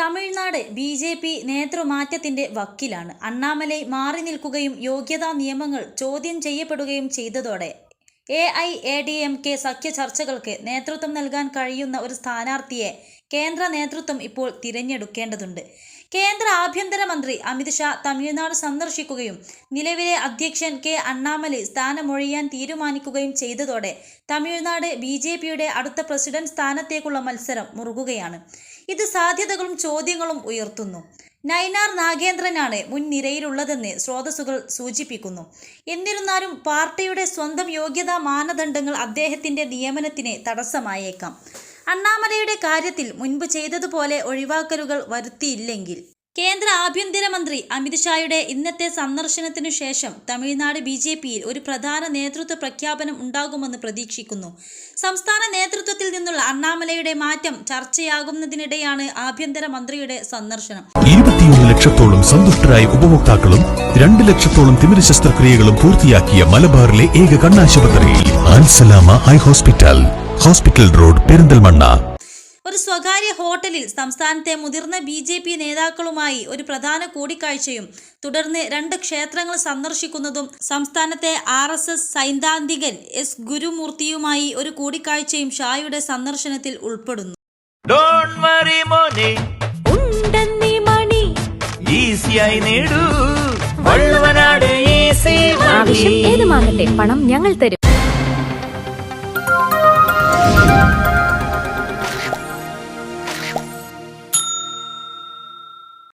Tamil Nadu B J P നേതൃമാറ്റത്തിന്റെ വക്കിലാണ്. അണ്ണാമലൈ മാറി നിൽക്കുകയും യോഗ്യതാ നിയമങ്ങൾ ചോദ്യം ചെയ്യപ്പെടുകയും ചെയ്തതോടെ A I A D M K സഖ്യ ചർച്ചകൾക്ക് നേതൃത്വം നൽകാൻ കഴിയുന്ന ഒരു സ്ഥാനാർത്ഥിയെ കേന്ദ്ര നേതൃത്വം ഇപ്പോൾ തിരഞ്ഞെടുക്കേണ്ടതുണ്ട്. കേന്ദ്ര ആഭ്യന്തരമന്ത്രി അമിത്ഷാ തമിഴ്നാട് സന്ദർശിക്കുകയും നിലവിലെ അധ്യക്ഷൻ കെ അണ്ണാമലൈ സ്ഥാനമൊഴിയാൻ തീരുമാനിക്കുകയും ചെയ്തതോടെ തമിഴ്നാട് ബി ജെ പിയുടെ അടുത്ത പ്രസിഡന്റ് സ്ഥാനത്തേക്കുള്ള മത്സരം മുറുകുകയാണ്. ഇത് സാധ്യതകളും ചോദ്യങ്ങളും ഉയർത്തുന്നു. നൈനാർ നാഗേന്ദ്രനാണ് മുൻനിരയിലുള്ളതെന്ന് സ്രോതസ്സുകൾ സൂചിപ്പിക്കുന്നു. എന്നിരുന്നാലും പാർട്ടിയുടെ സ്വന്തം യോഗ്യതാ മാനദണ്ഡങ്ങൾ അദ്ദേഹത്തിന്റെ നിയമനത്തിന് തടസ്സമായേക്കാം. അണ്ണാമലയുടെ കാര്യത്തിൽ മുൻപ് ചെയ്തതുപോലെ ഒഴിവാക്കലുകൾ വരുത്തിയില്ലെങ്കിൽ കേന്ദ്ര ആഭ്യന്തരമന്ത്രി അമിത്ഷായുടെ ഇന്നത്തെ സന്ദർശനത്തിനു ശേഷം തമിഴ്നാട് ബി ജെ പിയിൽ ഒരു പ്രധാന നേതൃത്വ പ്രഖ്യാപനം ഉണ്ടാകുമെന്ന് പ്രതീക്ഷിക്കുന്നു. സംസ്ഥാന നേതൃത്വത്തിൽ നിന്നുള്ള അണ്ണാമലയുടെ മാറ്റം ചർച്ചയാകുന്നതിനിടെയാണ് ആഭ്യന്തരമന്ത്രിയുടെ സന്ദർശനം. ഇരുപത്തിയൊന്ന് ലക്ഷത്തോളം സന്തുഷ്ടരായ ഉപഭോക്താക്കളും രണ്ട് ലക്ഷത്തോളം തിമിര ശസ്ത്രക്രിയകളും പൂർത്തിയാക്കിയ മലബാറിലെ ഏക കണ്ണാശുപത്രി eye hospital. Hospital road Perinthalmanna. ഒരു സ്വകാര്യ ഹോട്ടലിൽ സംസ്ഥാനത്തെ മുതിർന്ന ബി ജെ പി നേതാക്കളുമായി ഒരു പ്രധാന കൂടിക്കാഴ്ചയും തുടർന്ന് രണ്ട് ക്ഷേത്രങ്ങൾ സന്ദർശിക്കുന്നതും സംസ്ഥാനത്തെ ആർ എസ് എസ് സൈദ്ധാന്തികൻ എസ് ഗുരുമൂർത്തിയുമായി ഒരു കൂടിക്കാഴ്ചയും ഷായുടെ സന്ദർശനത്തിൽ ഉൾപ്പെടുന്നു. ഡോണ്ട് വറി മോനെ. ഉണ്ടെന്നീ മണി. ഈസിയായി നേടൂ. വള്ളുവനാട് ഈസി ആവശ്യം ഏതുമാകട്ടെ പണം ഞങ്ങൾ തരും.